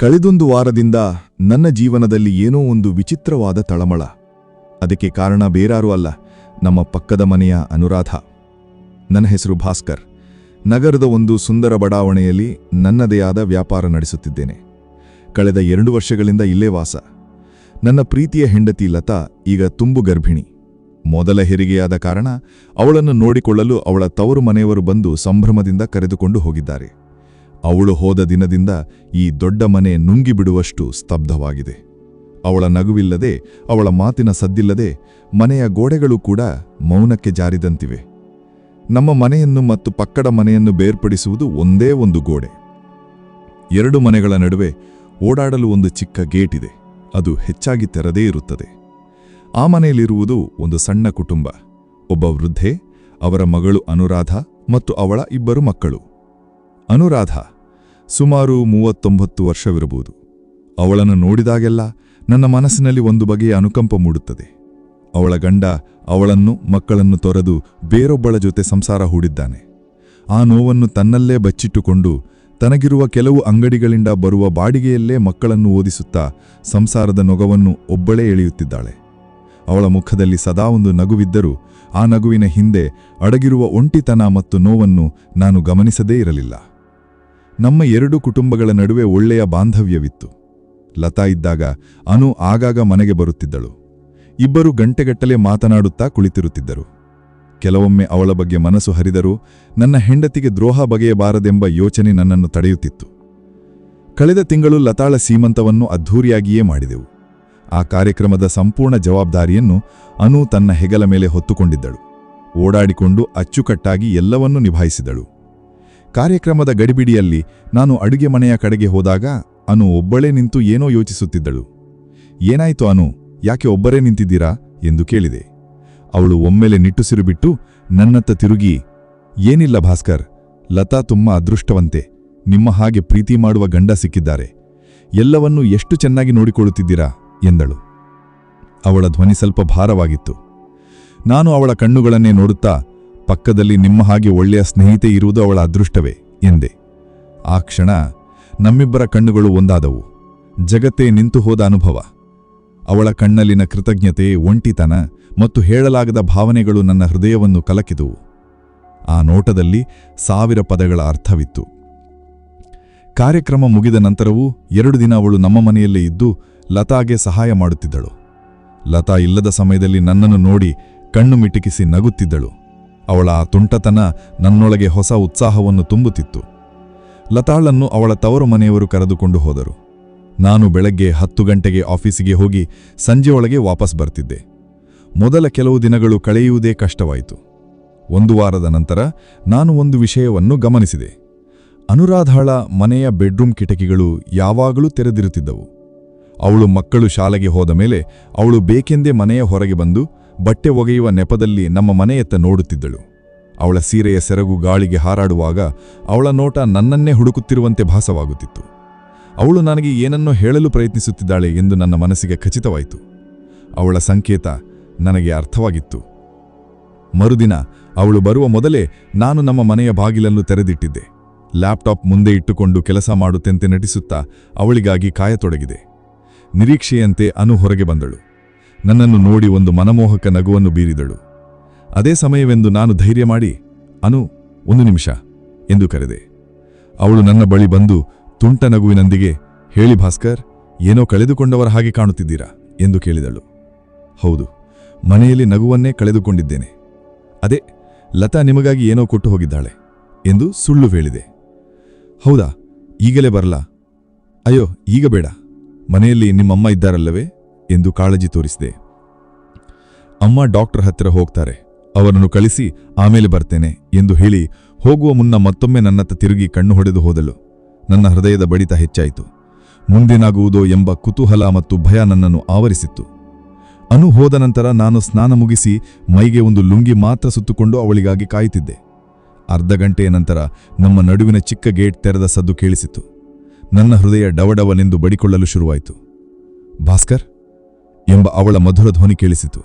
ಕಳೆದೊಂದು ವಾರದಿಂದ ನನ್ನ ಜೀವನದಲ್ಲಿ ಏನೋ ಒಂದು ವಿಚಿತ್ರವಾದ ತಳಮಳ. ಅದಕ್ಕೆ ಕಾರಣ ಬೇರಾರೂ ಅಲ್ಲ, ನಮ್ಮ ಪಕ್ಕದ ಮನೆಯ ಅನುರಾಧ. ನನ್ನ ಹೆಸರು ಭಾಸ್ಕರ್. ನಗರದ ಒಂದು ಸುಂದರ ಬಡಾವಣೆಯಲ್ಲಿ ನನ್ನದೇ ಆದ ವ್ಯಾಪಾರ ನಡೆಸುತ್ತಿದ್ದೇನೆ. ಕಳೆದ ಎರಡು ವರ್ಷಗಳಿಂದ ಇಲ್ಲೇ ವಾಸ. ನನ್ನ ಪ್ರೀತಿಯ ಹೆಂಡತಿ ಲತಾ ಈಗ ತುಂಬು ಗರ್ಭಿಣಿ. ಮೊದಲ ಹೆರಿಗೆಯಾದ ಕಾರಣ ಅವಳನ್ನು ನೋಡಿಕೊಳ್ಳಲು ಅವಳ ತವರು ಮನೆಯವರು ಬಂದು ಸಂಭ್ರಮದಿಂದ ಕರೆದುಕೊಂಡು ಹೋಗಿದ್ದಾರೆ. ಅವಳು ಹೋದ ದಿನದಿಂದ ಈ ದೊಡ್ಡ ಮನೆ ನುಂಗಿಬಿಡುವಷ್ಟು ಸ್ತಬ್ಧವಾಗಿದೆ. ಅವಳ ನಗುವಿಲ್ಲದೆ, ಅವಳ ಮಾತಿನ ಸದ್ದಿಲ್ಲದೆ ಮನೆಯ ಗೋಡೆಗಳು ಕೂಡ ಮೌನಕ್ಕೆ ಜಾರಿದಂತಿವೆ. ನಮ್ಮ ಮನೆಯನ್ನು ಮತ್ತು ಪಕ್ಕದ ಮನೆಯನ್ನು ಬೇರ್ಪಡಿಸುವುದು ಒಂದೇ ಒಂದು ಗೋಡೆ. ಎರಡು ಮನೆಗಳ ನಡುವೆ ಓಡಾಡಲು ಒಂದು ಚಿಕ್ಕ ಗೇಟ್ ಇದೆ. ಅದು ಹೆಚ್ಚಾಗಿ ತೆರೆದೇ ಇರುತ್ತದೆ. ಆ ಮನೆಯಲ್ಲಿರುವುದು ಒಂದು ಸಣ್ಣ ಕುಟುಂಬ. ಒಬ್ಬ ವೃದ್ಧೆ, ಅವರ ಮಗಳು ಅನುರಾಧ ಮತ್ತು ಅವಳ ಇಬ್ಬರು ಮಕ್ಕಳು. ಅನುರಾಧ ಸುಮಾರು ಮೂವತ್ತೊಂಬತ್ತು ವರ್ಷವಿರಬಹುದು. ಅವಳನ್ನು ನೋಡಿದಾಗೆಲ್ಲ ನನ್ನ ಮನಸ್ಸಿನಲ್ಲಿ ಒಂದು ಬಗೆಯ ಅನುಕಂಪ ಮೂಡುತ್ತದೆ. ಅವಳ ಗಂಡ ಅವಳನ್ನು, ಮಕ್ಕಳನ್ನು ತೊರೆದು ಬೇರೊಬ್ಬಳ ಜೊತೆ ಸಂಸಾರ ಹೂಡಿದ್ದಾನೆ. ಆ ನೋವನ್ನು ತನ್ನಲ್ಲೇ ಬಚ್ಚಿಟ್ಟುಕೊಂಡು ತನಗಿರುವ ಕೆಲವು ಅಂಗಡಿಗಳಿಂದ ಬರುವ ಬಾಡಿಗೆಯಲ್ಲೇ ಮಕ್ಕಳನ್ನು ಓದಿಸುತ್ತಾ ಸಂಸಾರದ ನೊಗವನ್ನು ಒಬ್ಬಳೇ ಎಳೆಯುತ್ತಿದ್ದಾಳೆ. ಅವಳ ಮುಖದಲ್ಲಿ ಸದಾ ಒಂದು ನಗುವಿದ್ದರೂ ಆ ನಗುವಿನ ಹಿಂದೆ ಅಡಗಿರುವ ಒಂಟಿತನ ಮತ್ತು ನೋವನ್ನು ನಾನು ಗಮನಿಸದೇ ಇರಲಿಲ್ಲ. ನಮ್ಮ ಎರಡು ಕುಟುಂಬಗಳ ನಡುವೆ ಒಳ್ಳೆಯ ಬಾಂಧವ್ಯವಿತ್ತು. ಲತಾ ಇದ್ದಾಗ ಅನು ಆಗಾಗ ಮನೆಗೆ ಬರುತ್ತಿದ್ದಳು. ಇಬ್ಬರು ಗಂಟೆಗಟ್ಟಲೆ ಮಾತನಾಡುತ್ತಾ ಕುಳಿತಿರುತ್ತಿದ್ದರು. ಕೆಲವೊಮ್ಮೆ ಅವಳ ಬಗ್ಗೆ ಮನಸ್ಸು ಹರಿದರೂ ನನ್ನ ಹೆಂಡತಿಗೆ ದ್ರೋಹ ಬಗೆಯಬಾರದೆಂಬ ಯೋಚನೆ ನನ್ನನ್ನು ತಡೆಯುತ್ತಿತ್ತು. ಕಳೆದ ತಿಂಗಳು ಲತಾಳ ಸೀಮಂತವನ್ನು ಅದ್ಧೂರಿಯಾಗಿಯೇ ಮಾಡಿದೆವು. ಆ ಕಾರ್ಯಕ್ರಮದ ಸಂಪೂರ್ಣ ಜವಾಬ್ದಾರಿಯನ್ನು ಅನು ತನ್ನ ಹೆಗಲ ಮೇಲೆ ಹೊತ್ತುಕೊಂಡಿದ್ದಳು. ಓಡಾಡಿಕೊಂಡು ಅಚ್ಚುಕಟ್ಟಾಗಿ ಎಲ್ಲವನ್ನೂ ನಿಭಾಯಿಸಿದಳು. ಕಾರ್ಯಕ್ರಮದ ಗಡಿಬಿಡಿಯಲ್ಲಿ ನಾನು ಅಡುಗೆ ಮನೆಯ ಕಡೆಗೆ ಹೋದಾಗ ಅನು ಒಬ್ಬಳೇ ನಿಂತು ಏನೋ ಯೋಚಿಸುತ್ತಿದ್ದಳು. ಏನಾಯ್ತು ಅನು, ಯಾಕೆ ಒಬ್ಬರೇ ನಿಂತಿದ್ದೀರಾ? ಎಂದು ಕೇಳಿದೆ. ಅವಳು ಒಮ್ಮೆಲೆ ನಿಟ್ಟುಸಿರು ಬಿಟ್ಟು ನನ್ನತ್ತ ತಿರುಗಿ, ಏನಿಲ್ಲ ಭಾಸ್ಕರ್, ಲತಾ ತುಂಬ ಅದೃಷ್ಟವಂತೆ, ನಿಮ್ಮ ಹಾಗೆ ಪ್ರೀತಿ ಮಾಡುವ ಗಂಡ ಸಿಕ್ಕಿದ್ದಾರೆ. ಎಲ್ಲವನ್ನೂ ಎಷ್ಟು ಚೆನ್ನಾಗಿ ನೋಡಿಕೊಳ್ಳುತ್ತಿದ್ದೀರಾ? ಎಂದಳು. ಅವಳ ಧ್ವನಿ ಸ್ವಲ್ಪ ಭಾರವಾಗಿತ್ತು. ನಾನು ಅವಳ ಕಣ್ಣುಗಳನ್ನೇ ನೋಡುತ್ತಾ ಪಕ್ಕದಲ್ಲಿ ನಿಮ್ಮ ಹಾಗೆ ಒಳ್ಳೆಯ ಸ್ನೇಹಿತೆ ಇರುವುದು ಅವಳ ಅದೃಷ್ಟವೇ ಎಂದೆ. ಆ ಕ್ಷಣ ನಮ್ಮಿಬ್ಬರ ಕಣ್ಣುಗಳು ಒಂದಾದವು. ಜಗತ್ತೇ ನಿಂತು ಹೋದ ಅನುಭವ. ಅವಳ ಕಣ್ಣಲ್ಲಿನ ಕೃತಜ್ಞತೆ, ಒಂಟಿತನ ಮತ್ತು ಹೇಳಲಾಗದ ಭಾವನೆಗಳು ನನ್ನ ಹೃದಯವನ್ನು ಕಲಕಿದುವು. ಆ ನೋಟದಲ್ಲಿ ಸಾವಿರ ಪದಗಳ ಅರ್ಥವಿತ್ತು. ಕಾರ್ಯಕ್ರಮ ಮುಗಿದ ನಂತರವೂ ಎರಡು ದಿನ ಅವಳು ನಮ್ಮ ಮನೆಯಲ್ಲೇ ಇದ್ದು ಲತಾಗೆ ಸಹಾಯ ಮಾಡುತ್ತಿದ್ದಳು. ಲತಾ ಇಲ್ಲದ ಸಮಯದಲ್ಲಿ ನನ್ನನ್ನು ನೋಡಿ ಕಣ್ಣು ಮಿಟುಕಿಸಿ ನಗುತ್ತಿದ್ದಳು. ಅವಳ ತುಂಟತನ ನನ್ನೊಳಗೆ ಹೊಸ ಉತ್ಸಾಹವನ್ನು ತುಂಬುತ್ತಿತ್ತು. ಲತಾಳನ್ನು ಅವಳ ತವರು ಮನೆಯವರು ಕರೆದುಕೊಂಡು ಹೋದರು. ನಾನು ಬೆಳಗ್ಗೆ ಹತ್ತು ಗಂಟೆಗೆ ಆಫೀಸಿಗೆ ಹೋಗಿ ಸಂಜೆಯೊಳಗೆ ವಾಪಸ್ ಬರ್ತಿದ್ದೆ. ಮೊದಲ ಕೆಲವು ದಿನಗಳು ಕಳೆಯುವುದೇ ಕಷ್ಟವಾಯಿತು. ಒಂದು ವಾರದ ನಂತರ ನಾನು ಒಂದು ವಿಷಯವನ್ನು ಗಮನಿಸಿದೆ. ಅನುರಾಧಾಳ ಮನೆಯ ಬೆಡ್ರೂಮ್ ಕಿಟಕಿಗಳು ಯಾವಾಗಲೂ ತೆರೆದಿರುತ್ತಿದ್ದವು. ಅವಳು ಮಕ್ಕಳು ಶಾಲೆಗೆ ಹೋದ ಮೇಲೆ ಅವಳು ಬೇಕೆಂದೇ ಮನೆಯ ಹೊರಗೆ ಬಂದು ಬಟ್ಟೆ ಒಗೆಯುವ ನೆಪದಲ್ಲಿ ನಮ್ಮ ಮನೆಯತ್ತ ನೋಡುತ್ತಿದ್ದಳು. ಅವಳ ಸೀರೆಯ ಸೆರಗು ಗಾಳಿಗೆ ಹಾರಾಡುವಾಗ ಅವಳ ನೋಟ ನನ್ನನ್ನೇ ಹುಡುಕುತ್ತಿರುವಂತೆ ಭಾಸವಾಗುತ್ತಿತ್ತು. ಅವಳು ನನಗೆ ಏನನ್ನೋ ಹೇಳಲು ಪ್ರಯತ್ನಿಸುತ್ತಿದ್ದಾಳೆ ಎಂದು ನನ್ನ ಮನಸ್ಸಿಗೆ ಖಚಿತವಾಯಿತು. ಅವಳ ಸಂಕೇತ ನನಗೆ ಅರ್ಥವಾಗಿತ್ತು. ಮರುದಿನ ಅವಳು ಬರುವ ಮೊದಲೇ ನಾನು ನಮ್ಮ ಮನೆಯ ಬಾಗಿಲನ್ನು ತೆರೆದಿಟ್ಟಿದ್ದೆ. ಲ್ಯಾಪ್ಟಾಪ್ ಮುಂದೆ ಇಟ್ಟುಕೊಂಡು ಕೆಲಸ ಮಾಡುತ್ತೆಂತೆ ನಟಿಸುತ್ತಾ ಅವಳಿಗಾಗಿ ಕಾಯತೊಡಗಿದೆ. ನಿರೀಕ್ಷೆಯಂತೆ ಅನು ಹೊರಗೆ ಬಂದಳು. ನನ್ನನ್ನು ನೋಡಿ ಒಂದು ಮನಮೋಹಕ ನಗುವನ್ನು ಬೀರಿದಳು. ಅದೇ ಸಮಯವೆಂದು ನಾನು ಧೈರ್ಯ ಮಾಡಿ, ಅನು, ಒಂದು ನಿಮಿಷ, ಎಂದು ಕರೆದೆ. ಅವಳು ನನ್ನ ಬಳಿ ಬಂದು ತುಂಟ ನಗುವಿನೊಂದಿಗೆ, ಹೇಳಿ ಭಾಸ್ಕರ್, ಏನೋ ಕಳೆದುಕೊಂಡವರ ಹಾಗೆ ಕಾಣುತ್ತಿದ್ದೀರಾ, ಎಂದು ಕೇಳಿದಳು. ಹೌದು, ಮನೆಯಲ್ಲಿ ನಗುವನ್ನೇ ಕಳೆದುಕೊಂಡಿದ್ದೇನೆ. ಅದೇ, ಲತಾ ನಿಮಗಾಗಿ ಏನೋ ಕೊಟ್ಟು ಹೋಗಿದ್ದಾಳೆ, ಎಂದು ಸುಳ್ಳು ಹೇಳಿದೆ. ಹೌದಾ, ಈಗಲೇ ಬರಲಾ? ಅಯ್ಯೋ, ಈಗ ಬೇಡ. ಮನೆಯಲ್ಲಿ ನಿಮ್ಮಮ್ಮ ಇದ್ದಾರಲ್ಲವೇ? ಎಂದು ಕಾಳಜಿ ತೋರಿಸಿದೆ. ಅಮ್ಮ ಡಾಕ್ಟರ್ ಹತ್ತಿರ ಹೋಗ್ತಾರೆ. ಅವರನ್ನು ಕಳಿಸಿ ಆಮೇಲೆ ಬರ್ತೇನೆ ಎಂದು ಹೇಳಿ ಹೋಗುವ ಮುನ್ನ ಮತ್ತೊಮ್ಮೆ ನನ್ನತ್ತ ತಿರುಗಿ ಕಣ್ಣು ಹೊಡೆದು ಹೋದಳು. ನನ್ನ ಹೃದಯದ ಬಡಿತ ಹೆಚ್ಚಾಯಿತು. ಮುಂದೇನಾಗುವುದೋ ಎಂಬ ಕುತೂಹಲ ಮತ್ತು ಭಯ ನನ್ನನ್ನು ಆವರಿಸಿತ್ತು. ಅನು ಹೋದ ನಂತರ ನಾನು ಸ್ನಾನ ಮುಗಿಸಿ ಮೈಗೆ ಒಂದು ಲುಂಗಿ ಮಾತ್ರ ಸುತ್ತುಕೊಂಡು ಅವಳಿಗಾಗಿ ಕಾಯುತ್ತಿದ್ದೆ. ಅರ್ಧ ಗಂಟೆಯ ನಂತರ ನಮ್ಮ ನಡುವಿನ ಚಿಕ್ಕ ಗೇಟ್ ತೆರೆದ ಸದ್ದು ಕೇಳಿಸಿತು. ನನ್ನ ಹೃದಯ ಡವಡವನೆಂದು ಬಡಿಕೊಳ್ಳಲು ಶುರುವಾಯಿತು. ಭಾಸ್ಕರ್? ಎಂಬ ಅವಳ ಮಧುರ ಧ್ವನಿ ಕೇಳಿಸಿತು.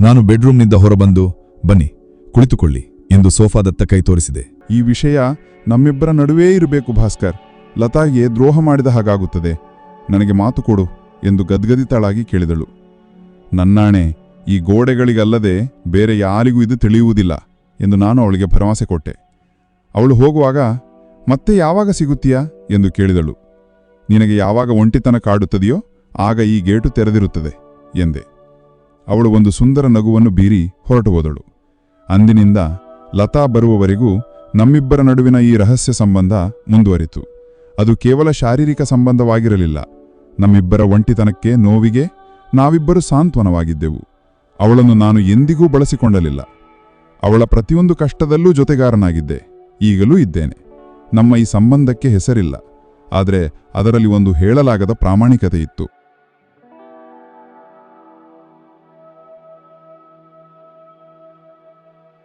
ನಾನು ಬೆಡ್ರೂಮ್ನಿಂದ ಹೊರಬಂದು, ಬನ್ನಿ, ಕುಳಿತುಕೊಳ್ಳಿ ಎಂದು ಸೋಫಾದತ್ತ ಕೈ ತೋರಿಸಿದೆ. ಈ ವಿಷಯ ನಮ್ಮಿಬ್ಬರ ನಡುವೇ ಇರಬೇಕು ಭಾಸ್ಕರ್. ಲತಾಗೆ ದ್ರೋಹ ಮಾಡಿದ ಹಾಗಾಗುತ್ತದೆ. ನನಗೆ ಮಾತು ಕೊಡು ಎಂದು ಗದ್ಗದಿತಳಾಗಿ ಕೇಳಿದಳು. ನನ್ನಾಣೆ, ಈ ಗೋಡೆಗಳಿಗಲ್ಲದೆ ಬೇರೆ ಯಾರಿಗೂ ಇದು ತಿಳಿಯುವುದಿಲ್ಲ ಎಂದು ನಾನು ಅವಳಿಗೆ ಭರವಸೆ ಕೊಟ್ಟೆ. ಅವಳು ಹೋಗುವಾಗ, ಮತ್ತೆ ಯಾವಾಗ ಸಿಗುತ್ತೀಯಾ? ಎಂದು ಕೇಳಿದಳು. ನಿನಗೆ ಯಾವಾಗ ಒಂಟಿತನ ಕಾಡುತ್ತದೆಯೋ ಆಗ ಈ ಗೇಟು ತೆರೆದಿರುತ್ತದೆ ಎಂದೆ. ಅವಳು ಒಂದು ಸುಂದರ ನಗುವನ್ನು ಬೀರಿ ಹೊರಟು ಹೋದಳು. ಅಂದಿನಿಂದ ಲತಾ ಬರುವವರೆಗೂ ನಮ್ಮಿಬ್ಬರ ನಡುವಿನ ಈ ರಹಸ್ಯ ಸಂಬಂಧ ಮುಂದುವರಿತು. ಅದು ಕೇವಲ ಶಾರೀರಿಕ ಸಂಬಂಧವಾಗಿರಲಿಲ್ಲ. ನಮ್ಮಿಬ್ಬರ ಒಂಟಿತನಕ್ಕೆ ನೋವಿಗೆ ನಾವಿಬ್ಬರು ಸಾಂತ್ವನವಾಗಿದ್ದೆವು. ಅವಳನ್ನು ನಾನು ಎಂದಿಗೂ ಬಳಸಿಕೊಂಡಲಿಲ್ಲ. ಅವಳ ಪ್ರತಿಯೊಂದು ಕಷ್ಟದಲ್ಲೂ ಜೊತೆಗಾರನಾಗಿದ್ದೆ. ಈಗಲೂ ಇದ್ದೇನೆ. ನಮ್ಮ ಈ ಸಂಬಂಧಕ್ಕೆ ಹೆಸರಿಲ್ಲ. ಆದರೆ ಅದರಲ್ಲಿ ಒಂದು ಹೇಳಲಾಗದ ಪ್ರಾಮಾಣಿಕತೆ ಇತ್ತು.